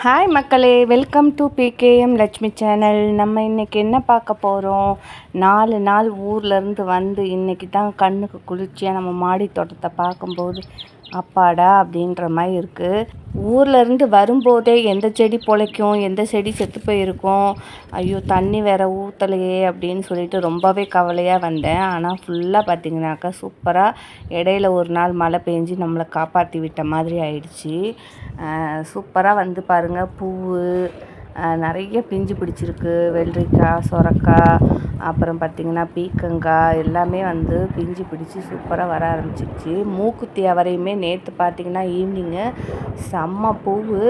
Hi மக்களே. Welcome to PKM Lakshmi channel நம்ம இன்றைக்கி என்ன பார்க்க போகிறோம் நாலு நாள் ஊர்லேருந்து வந்து இன்றைக்கி தான் கண்ணுக்கு குளிர்ச்சியாக நம்ம மாடி தோட்டத்தை பார்க்கும்போது அப்பாடா அப்படின்ற மாதிரி இருக்குது ஊர்லேருந்து வரும்போதே எந்த செடி பொழைக்கும் எந்த செடி செத்து போயிருக்கும் ஐயோ தண்ணி வேற ஊற்றலையே அப்படின்னு சொல்லிட்டு ரொம்பவே கவலையாக வந்தேன். ஆனால் ஃபுல்லாக பார்த்தீங்கன்னாக்கா சூப்பராக இடையில ஒரு நாள் மழை பெஞ்சு நம்மளை காப்பாற்றி விட்ட மாதிரி ஆயிடுச்சு. சூப்பராக வந்து பாருங்கள் பூவு நிறைய பிஞ்சு பிடிச்சிருக்கு. வெள்ளரிக்காய் சொரக்காய் அப்புறம் பார்த்திங்கன்னா பீக்கங்காய் எல்லாமே வந்து பிஞ்சு பிடிச்சி சூப்பராக வர ஆரம்பிச்சிருச்சு. மூக்குத்தி அவரையுமே நேற்று பார்த்திங்கன்னா ஈவினிங்கு செம்ம பூவு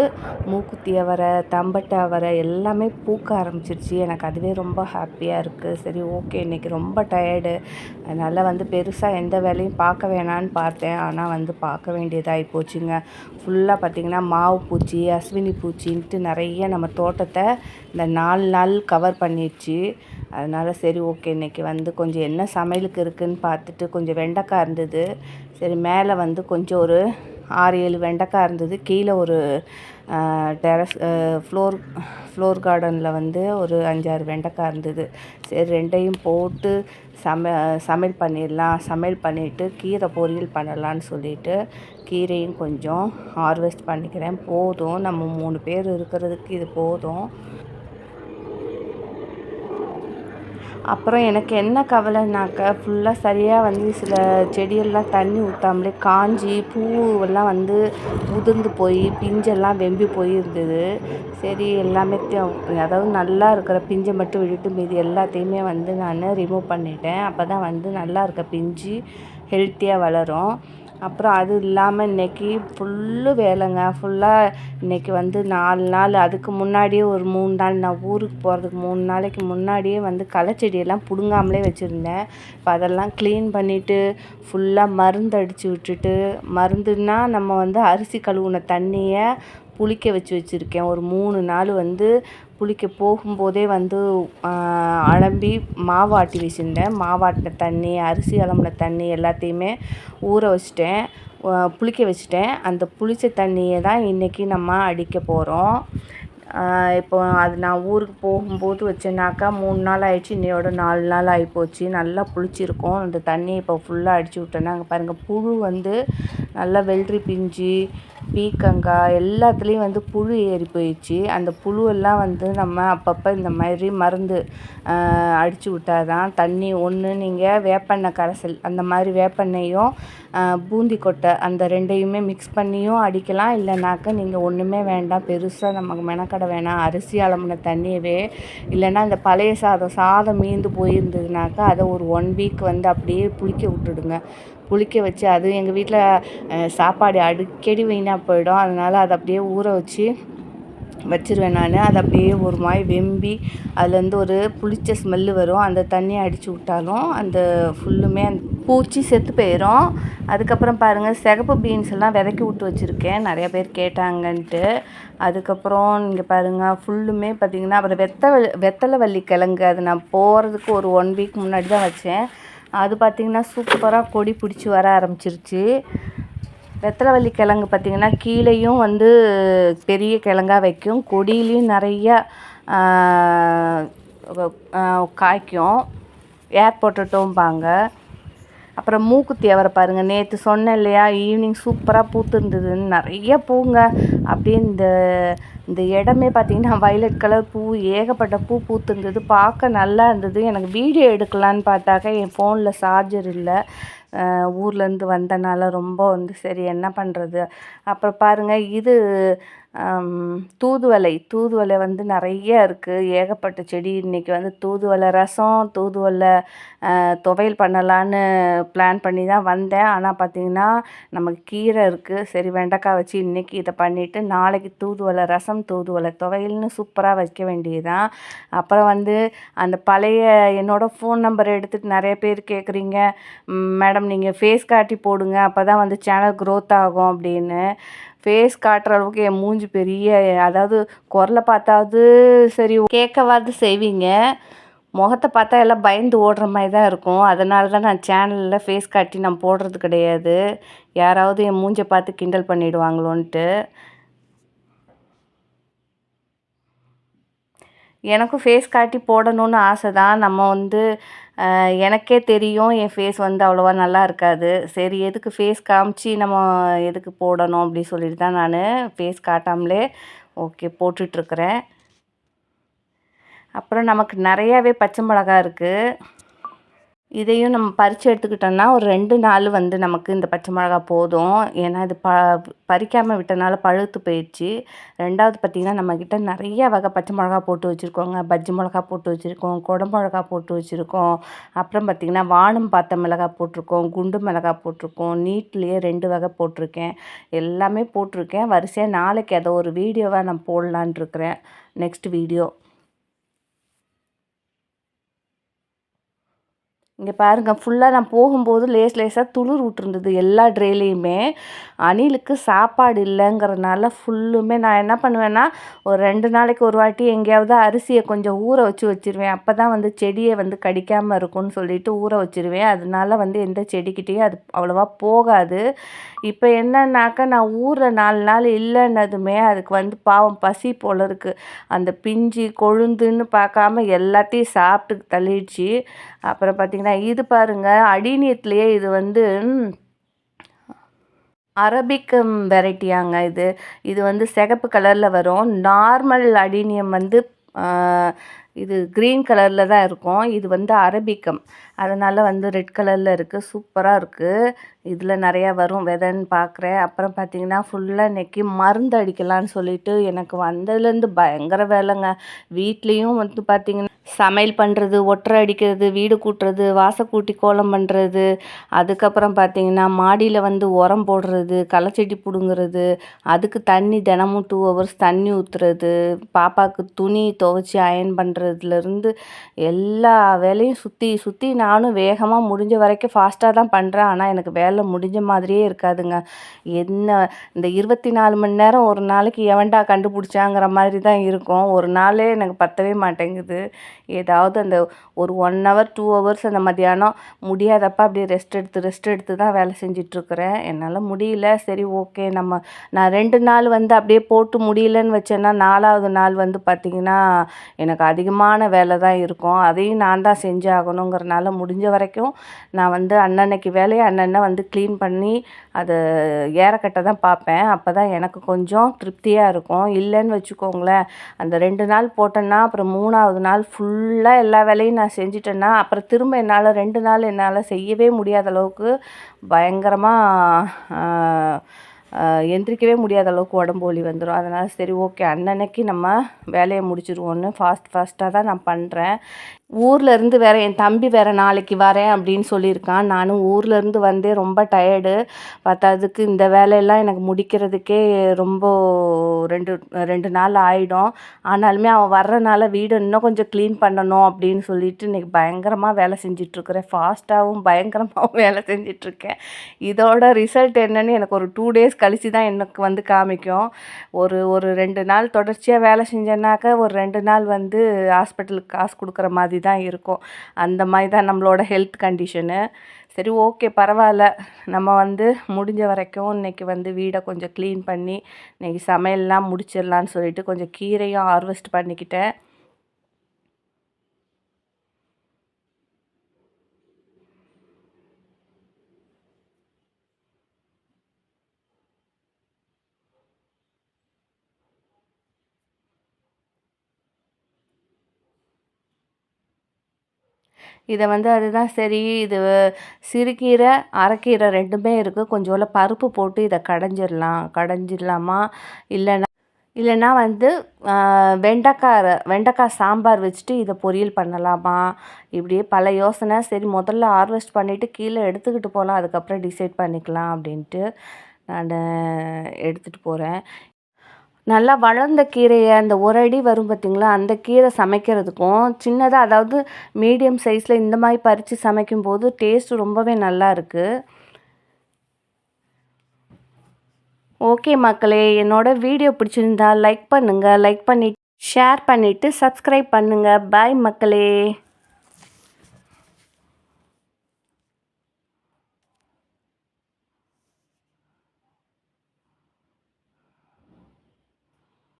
மூக்குத்தி அவரை தம்பட்டை அவரை எல்லாமே பூக்க ஆரம்பிச்சிருச்சு. எனக்கு அதுவே ரொம்ப ஹாப்பியாக இருக்குது சரி ஓகே இன்றைக்கி ரொம்ப டயர்டு அதனால் வந்து பெருசாக எந்த வேலையும் பார்க்க வேணான்னு பார்த்தேன். ஆனால் வந்து பார்க்க வேண்டியதாகி போச்சுங்க. ஃபுல்லாக பார்த்திங்கன்னா மாவு பூச்சி அஸ்வினி பூச்சின்ட்டு நிறைய நம்ம தோட்டத்தை இந்த நாலு நாள் கவர் பண்ணிடுச்சு. அதனால் சரி ஓகே இன்றைக்கி வந்து கொஞ்சம் என்ன சமையலுக்கு இருக்குதுன்னு பார்த்துட்டு கொஞ்சம் வெண்டைக்காய் இருந்தது. சரி மேலே வந்து கொஞ்சம் ஒரு ஆறு ஏழு வெண்டைக்காய் இருந்தது. கீழே ஒரு டெரஸ் ஃப்ளோர் ஃப்ளோர் கார்டனில் வந்து ஒரு அஞ்சாறு வெண்டைக்காய் இருந்தது. சரி ரெண்டையும் போட்டு சம சமையல் பண்ணிடலாம். சமையல் பண்ணிவிட்டு கீரை பொரியல் பண்ணலான்னு சொல்லிவிட்டு கீரையும் கொஞ்சம் ஹார்வெஸ்ட் பண்ணிக்கிறேன். போதும். நம்ம மூணு பேர் இருக்கிறதுக்கு இது போதும். அப்புறம் எனக்கு என்ன கவலைனாக்கா ஃபுல்லாக சரியாக வந்து சில செடியெல்லாம் தண்ணி ஊற்றாமலே காஞ்சி பூவெல்லாம் வந்து உதிர்ந்து போய் பிஞ்செல்லாம் வெம்பி போய் இருந்தது சரி எல்லாமே அதாவது நல்லா இருக்கிற பிஞ்சை மட்டும் விட்டுட்டு மீதி எல்லாத்தையுமே வந்து நான் ரிமூவ் பண்ணிட்டேன். அப்போ தான் வந்து நல்லா இருக்க பிஞ்சு ஹெல்த்தியாக வளரும். அப்புறம் அது இல்லாமல் இன்றைக்கி ஃபுல்லு வேலைங்க. ஃபுல்லாக இன்றைக்கி வந்து நாலு நாள். அதுக்கு முன்னாடியே ஒரு மூணு நாள். நான் ஊருக்கு போகிறதுக்கு மூணு நாளைக்கு முன்னாடியே வந்து களைச்செடியெல்லாம் பிடுங்காமலே வச்சுருந்தேன். இப்போ அதெல்லாம் க்ளீன் பண்ணிவிட்டு ஃபுல்லாக மருந்து அடித்து விட்டுட்டு மருந்துன்னா நம்ம வந்து அரிசி கழுவுன தண்ணியை புளிக்க வச்சு வச்சுருக்கேன். ஒரு மூணு நாள் வந்து புளிக்க போகும்போதே வந்து அலம்பி மாவாட்டி வச்சுருந்தேன். மாவாட்டின தண்ணி அரிசி அலம்பின தண்ணி எல்லாத்தையுமே ஊற வச்சுட்டேன். புளிக்க வச்சுட்டேன். அந்த புளித்த தண்ணியை தான் இன்றைக்கி நம்ம அடிக்க போகிறோம் இப்போ அது நான் ஊருக்கு போகும்போது வச்சேனாக்கா மூணு நாள் ஆயிடுச்சு. இன்னையோட நாலு நாள் ஆகிப்போச்சு நல்லா புளிச்சிருக்கும். அந்த தண்ணியை இப்போ ஃபுல்லாக அடித்து விட்டேன்னா அங்கே பாருங்கள் புழு வந்து நல்லா வெள்ளரி பிஞ்சு பீக்கங்காய் எல்லாத்துலேயும் வந்து புழு ஏறி போயிடுச்சு. அந்த புழுவெல்லாம் வந்து நம்ம அப்பப்போ இந்த மாதிரி மருந்து அடித்து விட்டால் தான் தண்ணி ஒன்று நீங்கள் வேப்பெண்ணெய் கரைசல் அந்த மாதிரி வேப்பெண்ணையும் பூந்தி கொட்டை அந்த ரெண்டையுமே மிக்ஸ் பண்ணியும் அடிக்கலாம். இல்லைனாக்கா நீங்கள் ஒன்றுமே வேண்டாம். பெருசாக நமக்கு மெனக்கட வேணாம். அரிசி அலம்பின தண்ணியவே இல்லைன்னா இந்த பழைய சாதம் சாதம் மீந்து போயிருந்ததுனாக்கா அதை ஒரு ஒன் வீக் வந்து அப்படியே புளிக்க விட்டுடுங்க. புளிக்க வச்சு அதுவும் எங்கள் வீட்டில் சாப்பாடு அடிக்கடி வீணாக போயிடும். அதனால் அதை அப்படியே ஊற வச்சு வச்சுருவேன் நான். அது அப்படியே ஒரு மாதிரி வெம்பி அதுலேருந்து ஒரு புளிச்ச ஸ்மெல்லு வரும். அந்த தண்ணியை அடித்து விட்டாலும் அந்த ஃபுல்லுமே அந்த பூச்சி செத்து போயிடும் அதுக்கப்புறம் பாருங்கள் சிகப்பு பீன்ஸ் எல்லாம் விதைக்கி விட்டு வச்சுருக்கேன். நிறைய பேர் கேட்டாங்கன்ட்டு. அதுக்கப்புறம் இங்கே பாருங்கள் ஃபுல்லுமே பார்த்திங்கன்னா அப்புறம் வெத்த வெத்தலை வள்ளி கிழங்கு. அது நான் போகிறதுக்கு ஒரு ஒன் வீக் முன்னாடி தான் வச்சேன். அது பார்த்திங்கன்னா சூப்பராக கொடி பிடிச்சி வர ஆரம்பிச்சிருச்சு. வெத்தலைவள்ளி கிழங்கு பார்த்திங்கன்னா கீழேயும் வந்து பெரிய கிழங்கா வைக்கும். கொடியிலையும் நிறையா காய்க்கும். ஏர் போட்டுட்டோம்பாங்க. அப்புறம் மூக்குத்தி அவரை பாருங்கள் நேற்று சொன்னேன் இல்லையா ஈவினிங் சூப்பராக பூத்துருந்ததுன்னு. நிறைய பூங்க. அப்படியே இந்த இந்த இடமே பார்த்தீங்கன்னா வயலட் கலர் பூ ஏகப்பட்ட பூ பூத்துருந்தது. பார்க்க நல்லா இருந்தது. எனக்கு வீடியோ எடுக்கலான்னு பார்த்தாக்க என் ஃபோனில் சார்ஜர் இல்லை. ஊர்லேருந்து வந்தனால ரொம்ப வந்து சரி என்ன பண்ணுறது அப்புறம் பாருங்கள் இது தூதுவளை. தூதுவளை வந்து நிறைய இருக்குது ஏகப்பட்ட செடி இன்றைக்கி வந்து தூதுவளை ரசம் தூதுவளை துவையல் பண்ணலான்னு பிளான் பண்ணி தான் வந்தேன். ஆனால் பார்த்திங்கன்னா நமக்கு கீரை இருக்குது சரி வெண்டைக்காய் வச்சு இன்றைக்கி இதை பண்ணிவிட்டு நாளைக்கு தூதுவளை ரசம் தூதுவளை துவையல்னு சூப்பராக வைக்க வேண்டியதுதான். அப்புறம் வந்து அந்த பழைய என்னோடய ஃபோன் நம்பர் எடுத்துகிட்டு நிறைய பேர் கேட்குறீங்க மேடம் நீங்கள் ஃபேஸ் காட்டி போடுங்க. அப்போ தான் வந்து சேனல் க்ரோத் ஆகும் அப்படின்னு. ஃபேஸ் காட்டுற அளவுக்கு என் மூஞ்சி பெரிய அதாவது குரலை பார்த்தாவது சரி கேட்கவாது செய்வீங்க. முகத்தை பார்த்தா எல்லாம் பயந்து ஓடுற மாதிரி தான் இருக்கும். அதனால தான் நான் சேனலில் ஃபேஸ் காட்டி நான் போடுறது கிடையாது. யாராவது என் மூஞ்சை பார்த்து கிண்டல் பண்ணிவிடுவாங்களோன்ட்டு எனக்கும் ஃபேஸ் காட்டி போடணும்னு ஆசை தான் நம்ம வந்து எனக்கே தெரியும் என் ஃபேஸ் வந்து அவ்வளோவா நல்லா இருக்காது. சரி எதுக்கு ஃபேஸ் காமிச்சு நம்ம எதுக்கு போடணும் அப்படி சொல்லிட்டு தான் நான் ஃபேஸ் காட்டாமலே ஓகே போட்டுட்ருக்குறேன் அப்புறம் நமக்கு நிறையாவே பச்சை மிளகா இருக்குது இதையும் நம்ம பறித்து எடுத்துக்கிட்டோன்னா ஒரு ரெண்டு நாள் வந்து நமக்கு இந்த பச்சை மிளகா போதும். ஏன்னா இது ப பறிக்காமல் விட்டனால பழுத்து போயிடுச்சு. ரெண்டாவது பார்த்திங்கன்னா நம்மக்கிட்ட நிறைய வகை பச்சை மிளகா போட்டு வச்சுருக்கோங்க. பஜ்ஜி மிளகா போட்டு வச்சுருக்கோம் குடமிளகா போட்டு வச்சுருக்கோம். அப்புறம் பார்த்திங்கன்னா வானம் பார்த்த மிளகா போட்டிருக்கோம் குண்டு மிளகா போட்டிருக்கோம். நீட்லேயே ரெண்டு வகை போட்டிருக்கேன். எல்லாமே போட்டிருக்கேன். வரிசையாக நாளைக்கு அதை ஒரு வீடியோவாக நான் போடலான் இருக்கிறேன். Next video. இங்கே பாருங்கள் ஃபுல்லாக நான் போகும்போது லேஸ் லேஸாக துளிர் விட்டுருந்தது எல்லா ட்ரேலையுமே. அணிலுக்கு சாப்பாடு இல்லைங்கிறதுனால ஃபுல்லுமே நான் என்ன பண்ணுவேன்னா ஒரு ரெண்டு நாளைக்கு ஒரு வாட்டி எங்கேயாவது அரிசியை கொஞ்சம் ஊற வச்சு வச்சுருவேன். அப்போ தான் வந்து செடியை வந்து கடிக்காமல் இருக்கும்னு சொல்லிட்டு ஊற வச்சுருவேன். அதனால வந்து எந்த செடிக்கிட்டேயும் அது அவ்வளோவா போகாது. இப்போ என்னன்னாக்கா நான் ஊற நாலு நாள் இல்லைன்னதுமே அதுக்கு வந்து பாவம் பசி போல் இருக்குது அந்த பிஞ்சு கொழுந்துன்னு பார்க்காம எல்லாத்தையும் சாப்பிட்டு தள்ளிடுச்சு. அப்புறம் பார்த்திங்கன்னா இது பாருங்கள் அடிநீயத்துலேயே இது வந்து அரபிக் வெரைட்டியாங்க இது. இது வந்து சிகப்பு கலரில் வரும். நார்மல் அடினியம் வந்து இது க்ரீன் கலரில் தான் இருக்கும். இது வந்து அரபிக்கம். அதனால் வந்து ரெட் கலரில் இருக்குது சூப்பராக இருக்குது இதில் நிறையா வரும் விதைன்னு பார்க்குறேன் அப்புறம் பார்த்திங்கன்னா ஃபுல்லாக இன்றைக்கி மருந்து அடிக்கலான்னு சொல்லிட்டு எனக்கு வந்ததுலேருந்து பயங்கர வேலைங்க. வீட்லேயும் வந்து பார்த்திங்கன்னா சமையல் பண்ணுறது ஒட்டரை அடிக்கிறது வீடு கூட்டுறது வாசல் கூட்டி கோலம் பண்ணுறது அதுக்கப்புறம் பார்த்திங்கன்னா மாடியில் வந்து உரம் போடுறது களைச்செடி பிடுங்குறது அதுக்கு தண்ணி தினமும் டூ ஹவர்ஸ் தண்ணி ஊற்றுறது பாப்பாவுக்கு துணி துவைச்சி அயன் பண்ணுறதுலேருந்து எல்லா வேலையும் சுற்றி சுற்றி நானும் வேகமாக முடிஞ்ச வரைக்கும் ஃபாஸ்ட்டாக தான் பண்ணுறேன் ஆனால் எனக்கு வேலை முடிஞ்ச மாதிரியே இருக்காதுங்க. என்ன இந்த இருபத்தி நாலு மணி நேரம் ஒரு நாளைக்கு எவன்டா கண்டுபிடிச்சாங்கிற மாதிரி தான் இருக்கும். ஒரு நாளே எனக்கு பத்தவே மாட்டேங்குது. ஏதாவது அந்த ஒரு ஒன் ஹவர் டூ ஹவர்ஸ் அந்த மத்தியானம் முடியாதப்ப அப்படியே ரெஸ்ட் எடுத்து ரெஸ்ட் எடுத்து தான் வேலை செஞ்சிட்ருக்குறேன். என்னால் முடியல. சரி ஓகே நம்ம நான் ரெண்டு நாள் வந்து அப்படியே போட்டு முடியலன்னு வச்சேன்னா நாலாவது நாள் வந்து பார்த்திங்கன்னா எனக்கு அதிகமான வேலை தான் இருக்கும். அதையும் நான் தான் செஞ்சாகணுங்கிறனால முடிஞ்ச வரைக்கும் நான் வந்து அன்னன்னைக்கு வேலையை அன்னன்ன வந்து க்ளீன் பண்ணி அதை ஏறக்கட்ட தான் பார்ப்பேன் அப்போ தான் எனக்கு கொஞ்சம் திருப்தியாக இருக்கும். இல்லைன்னு வச்சுக்கோங்களேன் அந்த ரெண்டு நாள் போட்டேன்னா அப்புறம் மூணாவது நாள் ஃபுல் ஃபுல்லாக எல்லா வேலையும் நான் செஞ்சிட்டேன்னா அப்புறம் திரும்ப என்னால் ரெண்டு நாள் என்னால் செய்யவே முடியாத அளவுக்கு பயங்கரமாக எந்திரிக்கவே முடியாத அளவுக்கு உடம்பு வலி வந்துடும் அதனால் சரி ஓகே அன்னன்னைக்கு நம்ம வேலையை முடிச்சிருவோன்னு ஃபாஸ்ட் ஃபாஸ்ட்டாக தான் நான் பண்ணுறேன் ஊரில் இருந்து வேறு என் தம்பி வேறு நாளைக்கு வரேன் அப்படின்னு சொல்லியிருக்கான். நானும் ஊரில் இருந்து வந்தே ரொம்ப டயர்டு. பத்தாததுக்கு இந்த வேலையெல்லாம் எனக்கு முடிக்கிறதுக்கே ரொம்ப ரெண்டு ரெண்டு நாள் ஆகிடும் ஆனாலுமே அவன் வர்றனால வீடு இன்னும் கொஞ்சம் க்ளீன் பண்ணணும் அப்படின்னு சொல்லிட்டு இன்றைக்கி பயங்கரமாக வேலை செஞ்சிட்ருக்குறேன். ஃபாஸ்ட்டாகவும் பயங்கரமாகவும் வேலை செஞ்சிட்ருக்கேன். இதோட ரிசல்ட் என்னன்னு எனக்கு ஒரு டூ டேஸ் கழித்து தான் எனக்கு வந்து காமிக்கும். ஒரு ஒரு ரெண்டு நாள் தொடர்ச்சியாக வேலை செஞ்சேன்னாக்கா ஒரு ரெண்டு நாள் வந்து ஹாஸ்பிட்டலுக்கு காசு கொடுக்குற மாதிரி தான் இருக்கும். அந்த மாதிரி தான் நம்மளோட ஹெல்த் கண்டிஷனு சரி ஓகே பரவாயில்ல. நம்ம வந்து முடிஞ்ச வரைக்கும் இன்றைக்கி வந்து வீடை கொஞ்சம் க்ளீன் பண்ணி இன்றைக்கி சமையல்லாம் முடிச்சிடலான்னு சொல்லிட்டு கொஞ்சம் கீரையும் ஹார்வெஸ்ட் பண்ணிக்கிட்டேன். இதை வந்து அதுதான் சரி இது சிறுகீரை அரைக்கீரை ரெண்டுமே இருக்குது கொஞ்சோண்டு பருப்பு போட்டு இதை கடைஞ்சிடலாம். கடைஞ்சிடலாமா? இல்லைன்னா இல்லைன்னா வந்து வெண்டைக்காய் வெண்டைக்காய் சாம்பார் வச்சுட்டு இதை பொரியல் பண்ணலாமா? இப்படியே பல யோசனை. சரி முதல்ல ஹார்வெஸ்ட் பண்ணிவிட்டு கீழே எடுத்துக்கிட்டு போகலாம் அதுக்கப்புறம் டிசைட் பண்ணிக்கலாம் அப்படின்ட்டு நான் எடுத்துகிட்டு போகிறேன் நல்லா வளர்ந்த கீரையை அந்த ஒரு அடி வரும் பார்த்திங்களா அந்த கீரை சமைக்கிறதுக்கும் சின்னதாக அதாவது மீடியம் சைஸில் இந்த மாதிரி பறித்து சமைக்கும்போது டேஸ்ட் ரொம்பவே நல்லா இருக்குது ஓகே மக்களே என்னோடய வீடியோ பிடிச்சிருந்தா லைக் பண்ணுங்கள் லைக் பண்ணி ஷேர் பண்ணிவிட்டு சப்ஸ்கிரைப் பண்ணுங்கள் பாய் மக்களே.